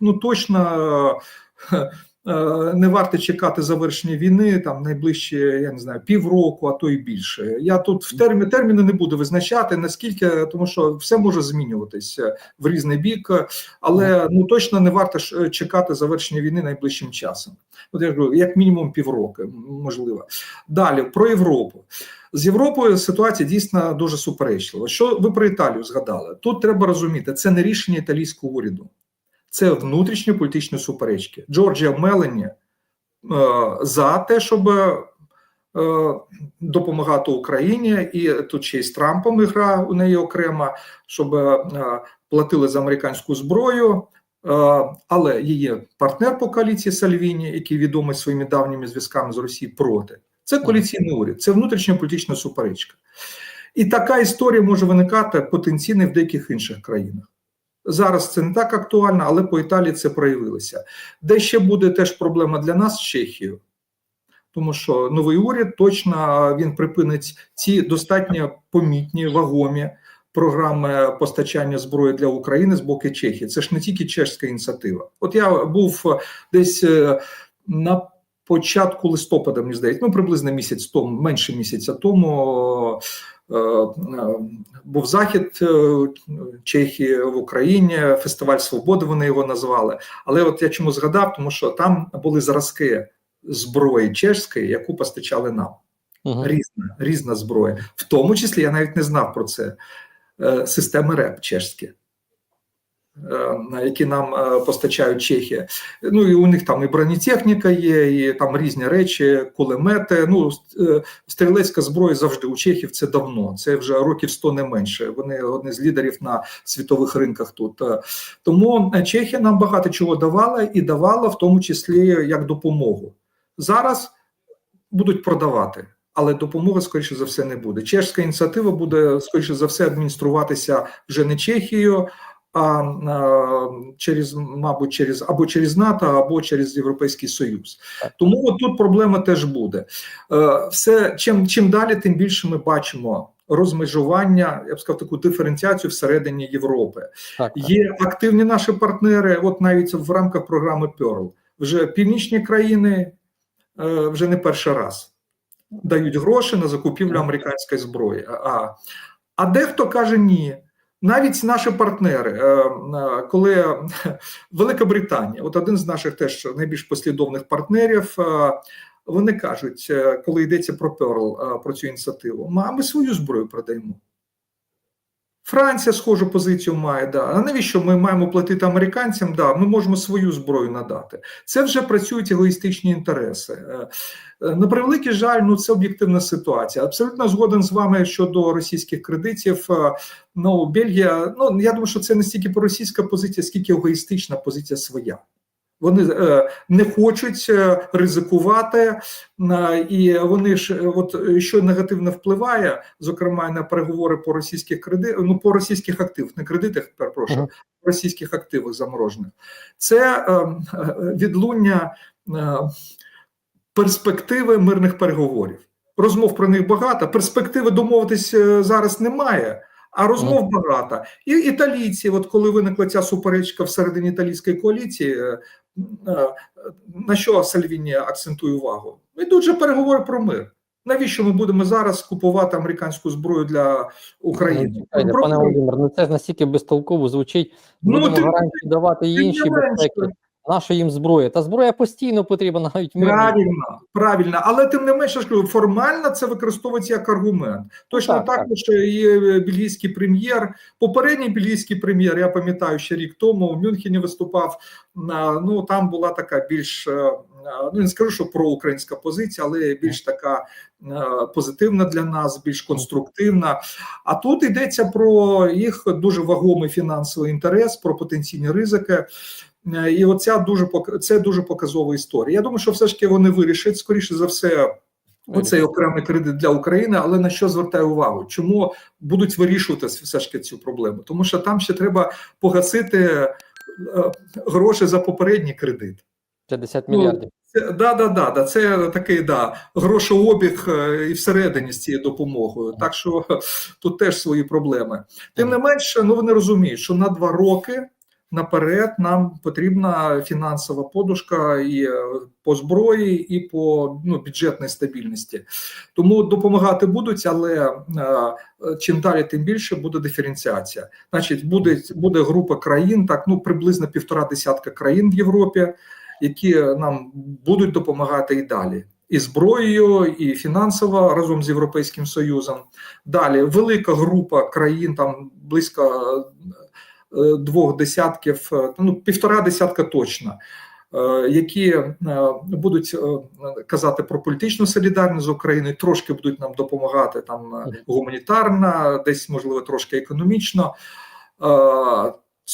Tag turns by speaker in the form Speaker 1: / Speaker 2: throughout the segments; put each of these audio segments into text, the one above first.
Speaker 1: ну точно. е, е, Не варто чекати завершення війни там найближчі, я не знаю, півроку, а то й більше. Я тут в термі, терміни не буду визначати наскільки, тому що все може змінюватися в різний бік, але ну точно не варто чекати завершення війни найближчим часом. От я ж як мінімум півроку, можливо. Далі про Європу. З Європою ситуація дійсно дуже суперечлива. Що ви про Італію згадали? Тут треба розуміти, це не рішення італійського уряду, це внутрішні політичні суперечки. Джорджія Мелені е, за те, щоб е, допомагати Україні, і тут ще й з Трампом гра у неї окрема, щоб е, платили за американську зброю. Але її партнер по коаліції Сальвіні, який відомий своїми давніми зв'язками з Росією, проти. Це коаліційний уряд, це внутрішньополітична суперечка. І така історія може виникати потенційно в деяких інших країнах. Зараз це не так актуально, але по Італії це проявилося. Де ще буде теж проблема для нас Чехією, тому що новий уряд точно він припинить ці достатньо помітні, вагомі програми постачання зброї для України з боку Чехії. Це ж не тільки чешська ініціатива. От я був е, десь е, на початку листопада, мені здається, ну приблизно місяць тому, менше місяця тому. Е, Був захід е, Чехії в Україні, фестиваль свободи. Вони його назвали. Але от я чому згадав, тому що там були зразки зброї чешської, яку постачали нам.
Speaker 2: Угу.
Speaker 1: Різна, різна зброя. В тому числі я навіть не знав про це. е, Системи РЕП чешські, які нам е, постачають Чехія. Ну і у них там і бронетехніка є, і там різні речі, кулемети. Ну, е, стрілецька зброя завжди у Чехів це давно. Це вже років 100 не менше. Вони одні з лідерів на світових ринках тут. Е, Тому е, Чехія нам багато чого давала і давала, в тому числі як допомогу. Зараз будуть продавати. Але допомоги, скоріше за все, не буде. Чешська ініціатива буде, скоріше за все, адмініструватися вже не Чехією, а, через, мабуть, через або через НАТО, або через Європейський Союз. Тому от тут проблема теж буде. Е, Все чим, чим далі, тим більше ми бачимо розмежування, я б сказав, таку диференціацію всередині Європи.
Speaker 2: Так, так.
Speaker 1: Є активні наші партнери, от навіть в рамках програми Pearl. Вже північні країни е, вже не перший раз дають гроші на закупівлю американської зброї. А, а дехто каже ні. Навіть наші партнери, е, е, коли Велика Британія, от один з наших теж найбільш послідовних партнерів, е, вони кажуть, коли йдеться про е, про цю ініціативу, «Ма, ми свою зброю продаємо. Франція схожу позицію має, да. А навіщо ми маємо платити американцям? Да, ми можемо свою зброю надати. Це вже працюють егоїстичні інтереси. Е, е, На превеликий жаль, ну це об'єктивна ситуація. Абсолютно згоден з вами щодо російських кредитів. Е, Ну, Бельгія, ну я думаю, що це не стільки проросійська позиція, скільки егоїстична позиція своя. Вони е, не хочуть е, ризикувати, е, і вони ж от що негативно впливає, зокрема на переговори по російських кредитах, ну по російських активах, не кредитах, перепрошую,
Speaker 2: Ага.
Speaker 1: російських активах заморожених. Це відлуння перспективи мирних переговорів. Розмов про них багато, перспективи домовитись зараз немає. А розмов багато. І італійці, от коли виникла ця суперечка всередині італійської коаліції, на що Сальвіні акцентує увагу? Йдуть же переговори про мир. Навіщо ми будемо зараз купувати американську зброю для України?
Speaker 2: Ну,
Speaker 1: Про
Speaker 2: пане. Володимир, ну це ж настільки безтолково звучить.
Speaker 1: Ну,
Speaker 2: Будемо
Speaker 1: ти-
Speaker 2: гарантії давати інші безпеки. Наша їм зброя. Та зброя постійно потрібна навіть мирній.
Speaker 1: Правильно, правильно, але тим не менше формально це використовується як аргумент. Точно
Speaker 2: так,
Speaker 1: так,
Speaker 2: так.
Speaker 1: що і е, бельгійський прем'єр, попередній бельгійський прем'єр, я пам'ятаю, ще рік тому в Мюнхені виступав. Ну там була така більш е, е, ну не скажу, що проукраїнська позиція, але більш така позитивна для нас, більш конструктивна. А тут йдеться про їх дуже вагомий фінансовий інтерес, про потенційні ризики. Е, І оця дуже це дуже показова історія. Я думаю, що все ж таки вони вирішать скоріше за все. Оцей окремий кредит для України, але на що звертаю увагу? Чому будуть вирішувати все ж таки цю проблему? Тому що там ще треба погасити е, гроші за попередній кредит.
Speaker 2: 50
Speaker 1: Ну,
Speaker 2: мільярдів.
Speaker 1: Це, да, да, да, да, це такий да, грошообіг е, і всередині з цією допомогою. Так що тут теж свої проблеми. Тим не менше, ну вони розуміють, що на два роки наперед нам потрібна фінансова подушка і е, по зброї, і по ну, бюджетній стабільності. Тому допомагати будуть, але е, чим далі, тим більше буде диференціація. Значить, буде, буде група країн, так ну приблизно півтора десятка країн в Європі, які нам будуть допомагати і далі. І зброєю, і фінансово разом з Європейським Союзом. Далі велика група країн, там близько двох десятків, е, ну півтора десятка точно, е, які е, будуть е, казати про політичну солідарність з Україною, трошки будуть нам допомагати там е, гуманітарно, десь можливо трошки економічно. е,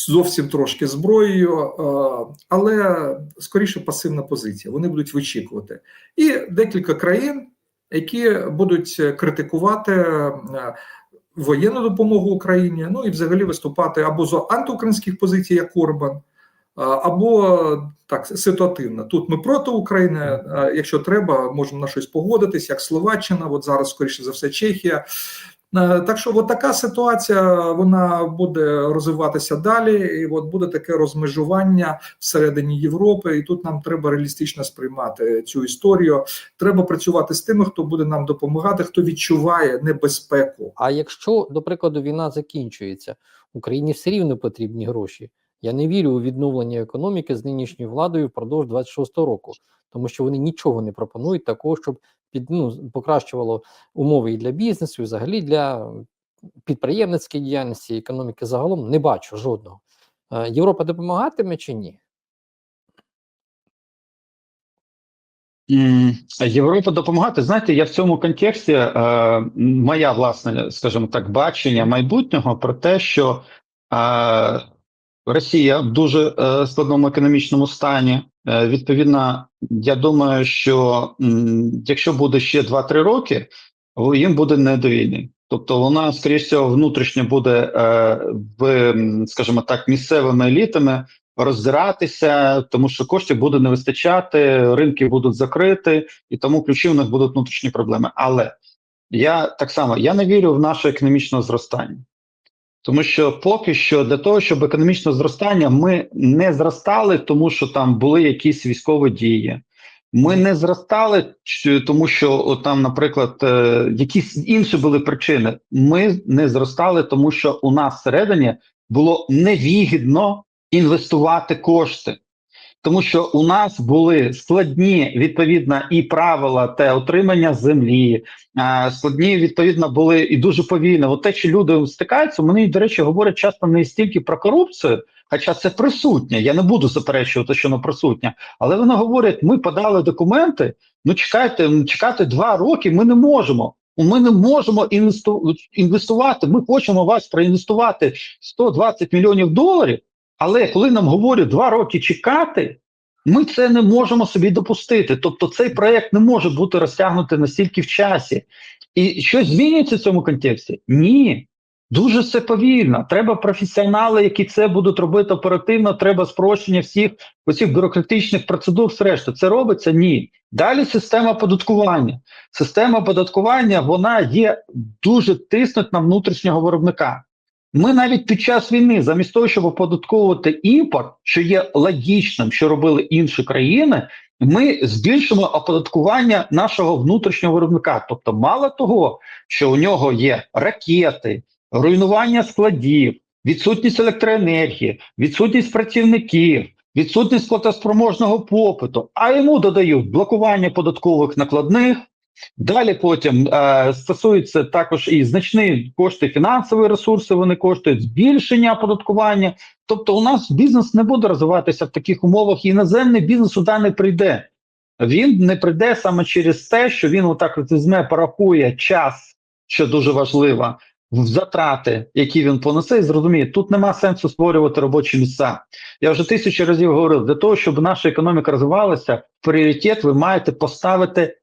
Speaker 1: Зовсім трошки зброєю, е, але скоріше пасивна позиція. Вони будуть вичікувати. І декілька країн, які будуть критикувати е, воєнну допомогу Україні, ну і взагалі виступати або з антиукраїнських позицій, як Орбан, або так ситуативно. Тут ми проти України. Якщо треба, можемо на щось погодитись, як Словаччина, от зараз, скоріше за все, Чехія. Е, Так що от така ситуація вона буде розвиватися далі, і от буде таке розмежування всередині Європи, і тут нам треба реалістично сприймати цю історію. Треба працювати з тими, хто буде нам допомагати, хто відчуває небезпеку.
Speaker 2: А якщо, до прикладу, війна закінчується, Україні все рівно потрібні гроші. Я не вірю у відновлення економіки з нинішньою владою впродовж 26-го року, тому що вони нічого не пропонують такого, щоб під ну покращувало умови і для бізнесу, і взагалі для підприємницької діяльності, економіки загалом. Не бачу жодного. Е, Європа допомагатиме чи ні?
Speaker 3: Європа допомагати. Знаєте, я в цьому контексті е, моя власне, скажімо так, бачення майбутнього про те, що е, Росія в дуже е, складному економічному стані. Е, відповідно, я думаю, що якщо буде ще 2-3 роки, їм буде не до війни. Тобто вона, скоріше всього, внутрішньо буде е, в, скажімо так, місцевими елітами роздиратися, тому що коштів буде не вистачати, ринки будуть закриті, і тому ключі у них будуть внутрішні проблеми. Але я так само я не вірю в наше економічне зростання. Тому що поки що для того, щоб економічне зростання, ми не зростали, тому що там були якісь військові дії. Ми не зростали, тому що от там, наприклад, е, якісь інші були причини. Ми не зростали, тому що у нас всередині було невигідно інвестувати кошти. Тому що у нас були складні відповідно і правила те отримання землі, складні відповідно були і дуже повільно. От те, що люди стикаються, вони, до речі, говорять часто не стільки про корупцію, хоча це присутнє. Я не буду заперечувати, що воно присутнє, але вони говорять: ми подали документи. Ну чекайте, чекати два роки. Ми не можемо. Ми не можемо інвесту- інвестувати. Ми хочемо вас проінвестувати 120 мільйонів доларів. Але коли нам говорять два роки чекати, ми це не можемо собі допустити. Тобто цей проект не може бути розтягнутий настільки в часі. І щось змінюється в цьому контексті? Ні. Дуже все повільно. Треба професіонали, які це будуть робити оперативно. Треба спрощення всіх оцих бюрократичних процедур. Все це робиться? Ні. Далі система податкування. Система податкування вона є дуже тиснуть на внутрішнього виробника. Ми навіть під час війни, замість того, щоб оподатковувати імпорт, що є логічним, що робили інші країни, ми збільшимо оподаткування нашого внутрішнього виробника. Тобто, мало того, що у нього є ракети, руйнування складів, відсутність електроенергії, відсутність працівників, відсутність платоспроможного попиту, а йому додають блокування податкових накладних. Далі потім е, стосується також і значні кошти фінансові ресурси. Вони коштують збільшення оподаткування. Тобто, у нас бізнес не буде розвиватися в таких умовах. і Іноземний бізнес сюди не прийде. Він не прийде саме через те, що він отак візьме, порахує час, що дуже важливо, в затрати, які він понесе, і зрозуміє, тут нема сенсу створювати робочі місця. Я вже тисячі разів говорив: для того, щоб наша економіка розвивалася, пріоритет ви маєте поставити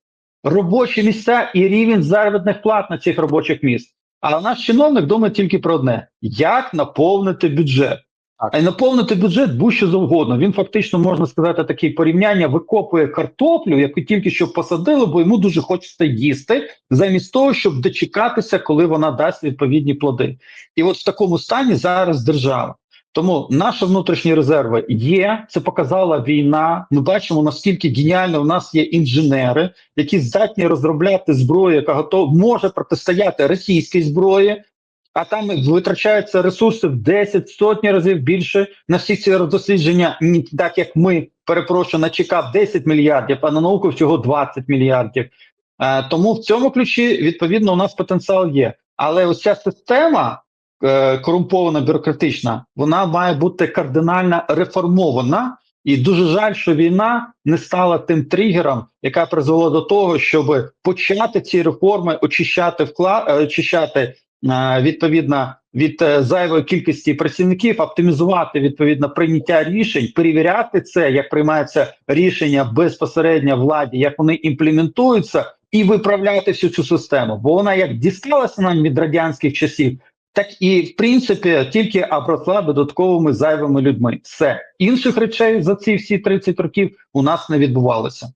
Speaker 3: робочі місця і рівень заробітних плат на цих робочих місць. А наш чиновник думає тільки про одне: як наповнити бюджет. А й наповнити бюджет будь-що завгодно. Він фактично можна сказати таке порівняння, викопує картоплю, яку тільки що посадили, бо йому дуже хочеться їсти, замість того, щоб дочекатися, коли вона дасть відповідні плоди. І от в такому стані зараз держава. Тому наші внутрішні резерви є. Це показала війна. Ми бачимо наскільки геніально у нас є інженери, які здатні розробляти зброю, яка готова може протистояти російській зброї. А там витрачаються ресурси в 10 сотні разів більше на всі ці дослідження, так як ми перепрошую, на ЧК 10 мільярдів, а на науку всього 20 мільярдів. Е, тому в цьому ключі відповідно у нас потенціал є. Але ось ця система корумпована бюрократична, вона має бути кардинально реформована. І дуже жаль, що війна не стала тим тригером, яка призвела до того, щоб почати ці реформи очищати вклад, е, очищати е, відповідно від е, зайвої кількості працівників, оптимізувати відповідно прийняття рішень, перевіряти це, як приймаються рішення безпосередньо владі, як вони імплементуються, і виправляти всю цю систему. Бо вона як дісталася нам від радянських часів, так і в принципі тільки обросла додатковими зайвими людьми. Все інших речей за ці всі 30 років у нас не відбувалося.